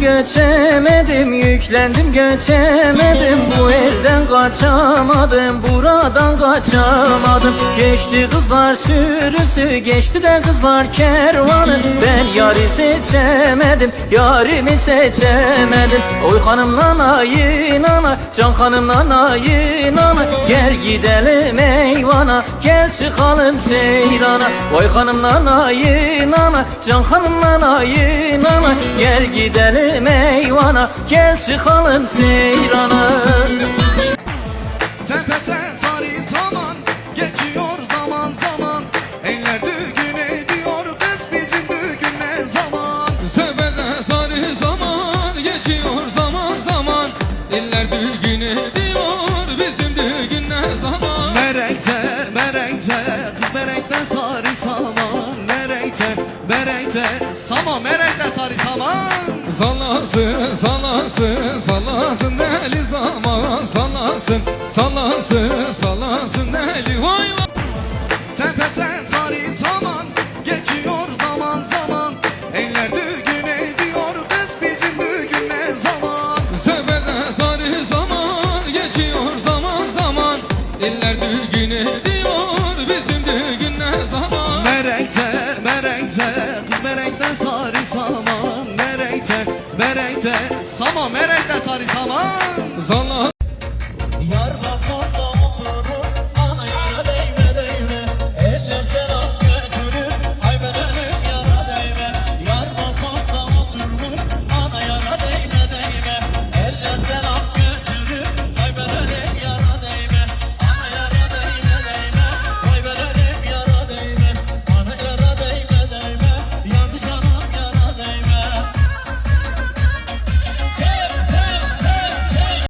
göçemedim Yüklendim göçemedim Bu elden kaçamadım Buradan kaçamadım. Geçti kızlar sürüsü Geçti de kızlar kervanı. Ben yari seçemedim Yarimi seçemedim. Oy hanımla nayın ana Can hanımla nayın ana Gel gidelim eyvana Gel çıkalım seyrana. Vay hanımla nayın ana Can hanımla nayın ana Gel gidelim eyvana Gel çıkalım seyrana düğün ediyor bizim düğün ne zaman? Merekte merekte Kız merekte sarı saman. Merekte merekte Saman merekte sarı saman. Salasın salasın salasın deli zaman? Salasın salasın salasın deli vay vay. Sepete sarı zaman zaman geçiyor zaman zaman. Diller düğün ediyor bizim düğün ne zaman? Merekte merekte Kız merekte sarı saman. Merekte merekte Saman merekte sarı saman. Salasın